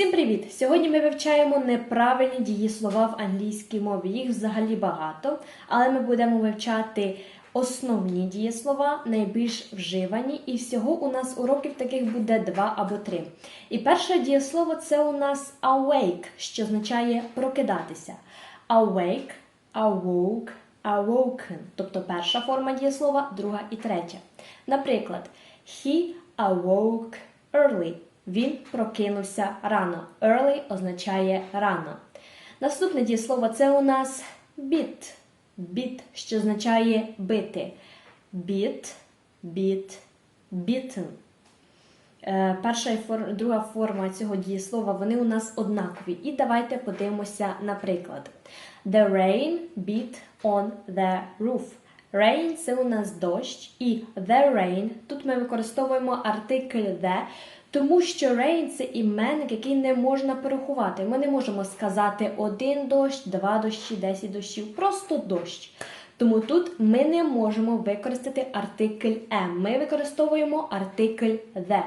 Всім привіт! Сьогодні ми вивчаємо неправильні дієслова в англійській мові. Їх взагалі багато, але ми будемо вивчати основні дієслова, найбільш вживані, і всього у нас уроків таких буде два або три. І перше дієслово це у нас awake, що означає прокидатися. Awake, awoke, awoken. Тобто перша форма дієслова, друга і третя. Наприклад, he awoke early. Він прокинувся рано. Early означає рано. Наступне дієслово це у нас beat. Beat, що означає бити. Beat, beaten. Е, Перша і друга форма цього дієслова вони у нас однакові. І давайте подивимося на приклад. The rain beat on the roof. Rain це у нас дощ, і the rain. Тут ми використовуємо артикль the, тому що rain це іменник, який не можна порахувати. Ми не можемо сказати один дощ, два дощі, десять дощів, просто дощ. Тому тут ми не можемо використати артикль am. Ми використовуємо артикль the.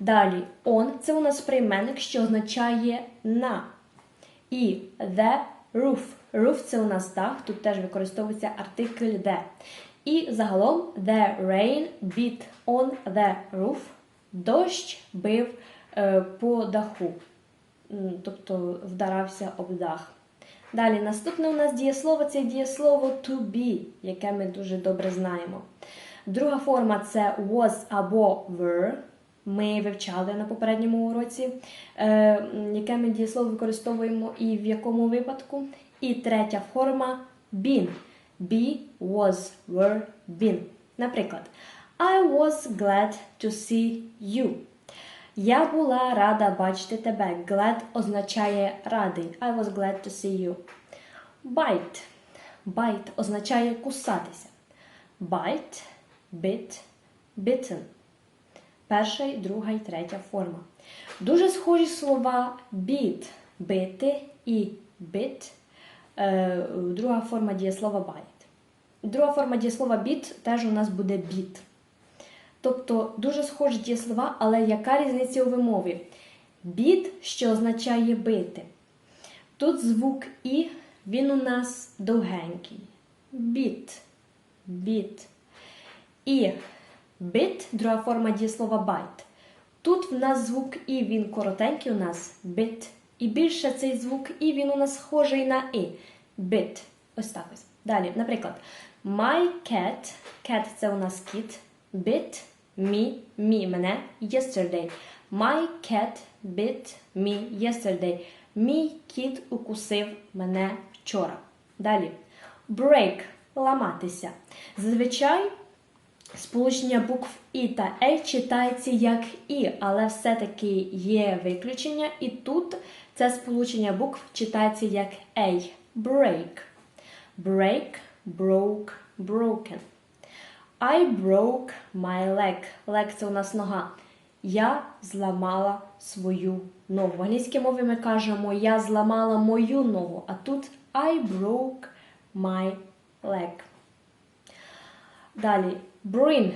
Далі on це у нас прийменник, що означає на. І the roof. Roof це у нас дах, тут теж використовується артикль the. І загалом the rain beat on the roof. Дощ бив е, по даху, тобто вдарався об дах. Далі, наступне у нас дієслово це дієслово to be, яке ми дуже добре знаємо. Друга форма це was або were. Ми вивчали на попередньому уроці, е, яке ми дієслово використовуємо і в якому випадку. І третя форма been. Be, was, were, been. Наприклад, I was glad to see you. Я була рада бачити тебе. Glad означає радий. I was glad to see you. Bite. Bite означає кусатися. Bite, bit, bitten. Перша, друга і третя форма. Дуже схожі слова beat – бити і bit. Е, друга форма дієслова bite. Друга форма дієслова beat теж у нас буде beat. Тобто дуже схожі дієслова, але яка різниця у вимові? Beat, що означає бити. Тут звук І, він у нас довгенький. Beat. Beat. І bit, друга форма дієслова bite. Тут в нас звук І, він коротенький у нас bit. І більше цей звук І, він у нас схожий на І. Bit. Ось так ось. Далі, наприклад, my cat, cat це у нас кіт, bit me, me, мене, yesterday. My cat bit me yesterday. Мій кіт укусив мене вчора. Далі. Break ламатися. Зазвичай сполучення букв І та Л читається як І, але все-таки є виключення, і тут це сполучення букв читається як A. Break. Break, broke, broken. I broke my leg. Leg – це у нас нога. Я зламала свою ногу. В англійській мові ми кажемо я зламала мою ногу, а тут I broke my leg. Далі bring.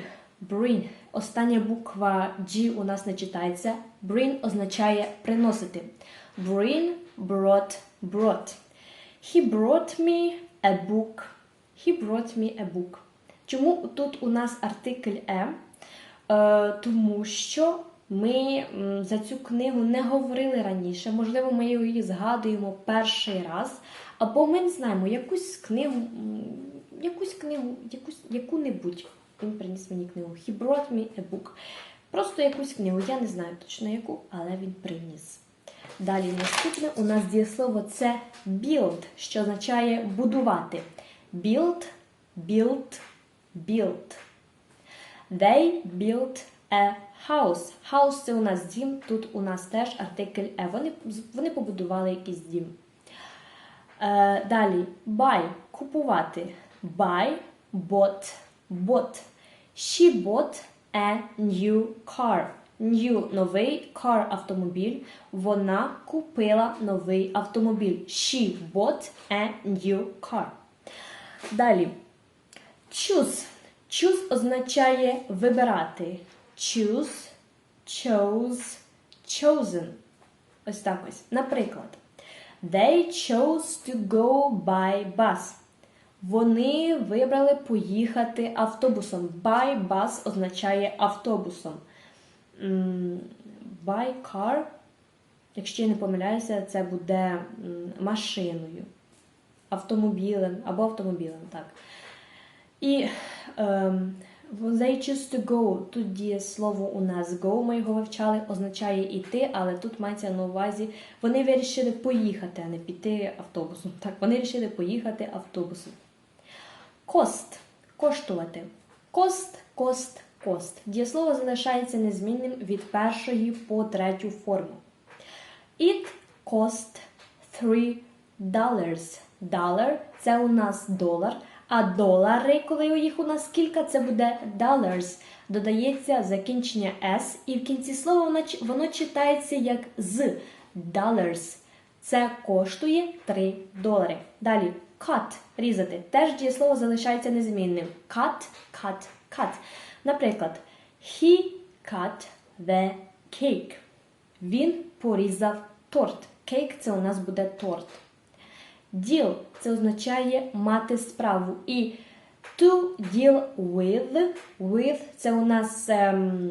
Bring. Остання буква G у нас не читається. Bring означає приносити. Bring, brought, brought. He brought me a book. He brought me a book. Чому тут у нас артикль «е»? Е, тому що ми за цю книгу не говорили раніше. Можливо, ми її згадуємо перший раз. Або ми не знаємо якусь книгу, якусь книгу, якусь, яку-небудь. Він приніс мені книгу. He brought me a book. Просто якусь книгу. Я не знаю точно яку, але він приніс. Далі наступне у нас дієслово це build, що означає будувати. Build, build, build. They built a house. House це у нас дім, тут у нас теж артикль E. Вони, вони побудували якийсь дім. Е, далі buy – купувати. Buy, bought, bought. She bought a new car. New – новий, car – автомобіль. Вона купила новий автомобіль. She bought a new car. Далі. Choose. Choose означає вибирати. Choose, chose, chosen. Ось так ось. Наприклад, They chose to go by bus. Вони вибрали поїхати автобусом. By bus означає автобусом. By car, якщо я не помиляюся, це буде машиною, автомобілем або автомобілем, так. І ем, they choose to go. Тут діє слово у нас go, ми його вивчали, означає іти, але тут мається на увазі, вони вирішили поїхати, а не піти автобусом. Так, вони вирішили поїхати автобусом. Кост коштувати. Кост, кост, кост. Дієслово залишається незмінним від першої по третю форму. It cost three dollars. Dollar – це у нас долар, а долари, коли їх у нас кілька, це буде dollars. Додається закінчення s, і в кінці слова воно, читається як з dollars. Це коштує 3 долари. Далі cut – різати. Теж дієслово залишається незмінним. Cut, cut, cut. Наприклад, he cut the cake. Він порізав торт. Кейк це у нас буде торт. Deal – це означає мати справу. І to deal with, with – це у нас ем,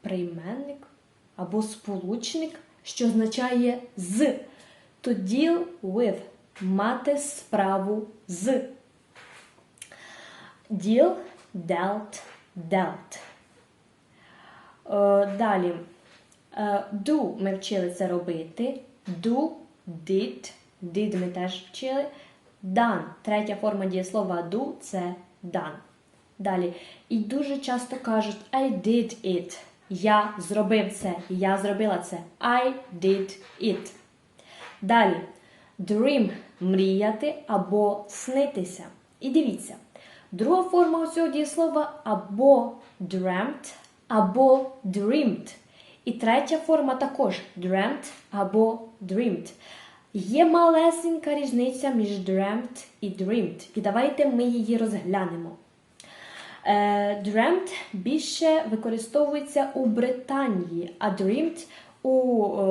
прийменник або сполучник, що означає з. To deal with – мати справу з. Deal, dealt, dealt. Е, Далі. Е, Do ми вчили це робити. Do, did. Did ми теж вчили. Done. Третя форма дієслова do це done. Далі. І дуже часто кажуть I did it. Я зробив це. Я зробила це. I did it. Далі. Dream мріяти або снитися. І дивіться. Друга форма цього дієслова або dreamt, або dreamed. І третя форма також dreamt або dreamed. Є малесенька різниця між dreamt і dreamed. І давайте ми її розглянемо. Е, Dreamt більше використовується у Британії, а dreamed у, е,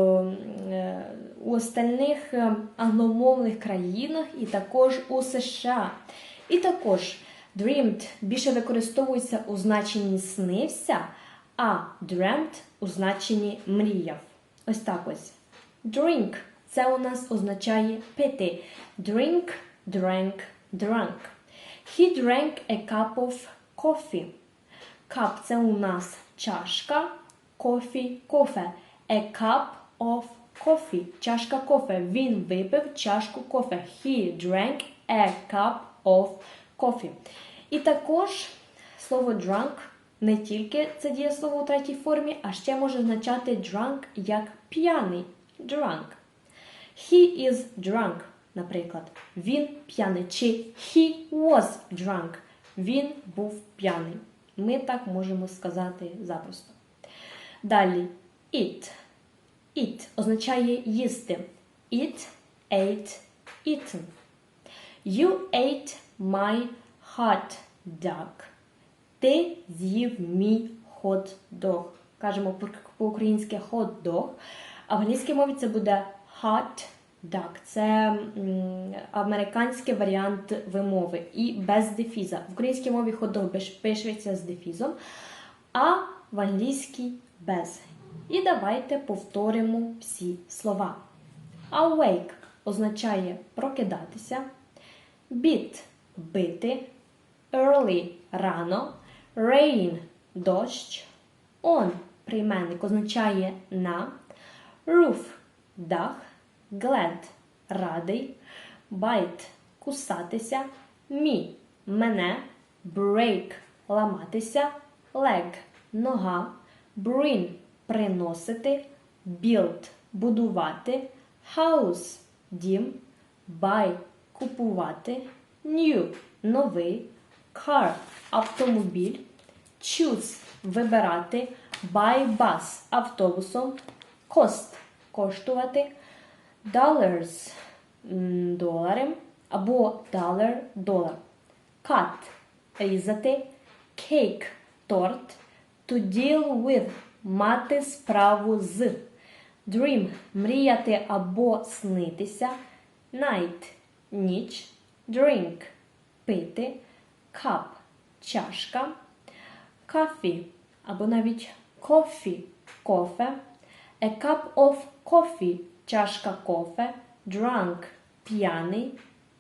е, у остальних е, англомовних країнах і також у США. І також dreamed більше використовується у значенні снився, а dreamt у значенні мріяв. Ось так ось. Drink – це у нас означає пити. Drink, drank, drunk. He drank a cup of coffee. Cup – це у нас чашка, coffee – кофе. A cup of coffee – чашка кофе. Він випив чашку кофе. He drank a cup of coffee. І також слово drunk не тільки це дієслово у третій формі, а ще може означати drunk як п'яний. Drunk. He is drunk, наприклад. Він п'яний. Чи he was drunk. Він був п'яний. Ми так можемо сказати запросто. Далі eat. Eat означає їсти. Eat, ate, eaten. You ate my hot dog. Ти з'їв мій hot-dog. Кажемо по- по-українськи hot-dog. А в англійській мові це буде hot dog. Це американський варіант вимови і без дефіза. В українській мові hot-dog пишеться з дефізом, а в англійській без. І давайте повторимо всі слова. Awake означає прокидатися. Beat – бити. Early – рано. Rain – дощ. On – прийменник означає на. Roof – дах. Glad – радий. Bite – кусатися. Me – мене. Break – ламатися. Leg – нога. Bring – приносити. Build – будувати. House – дім. Buy – купувати. New – новий. Car – автомобіль. Choose – вибирати. Buy bus – автобусом. Cost – коштувати. Dollars – долари. Або dollar – долар. Cut – різати. Cake – торт. To deal with – мати справу з. Dream мріяти або снитися. Night ніч. Drink пити. Cup чашка. Coffee або навіть coffee кофе. A cup of coffee чашка кофе. Drunk п'яний.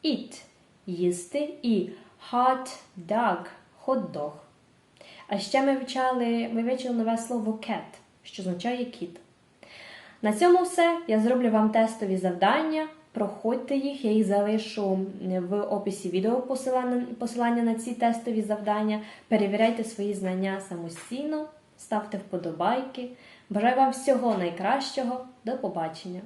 Eat їсти і hot dog хот-дог. А ще ми вивчали, ми вивчили нове слово cat, що означає кіт. На цьому все. Я зроблю вам тестові завдання. Проходьте їх, я їх залишу в описі відео посилання, посилання на ці тестові завдання. Перевіряйте свої знання самостійно, ставте вподобайки. Бажаю вам всього найкращого. До побачення!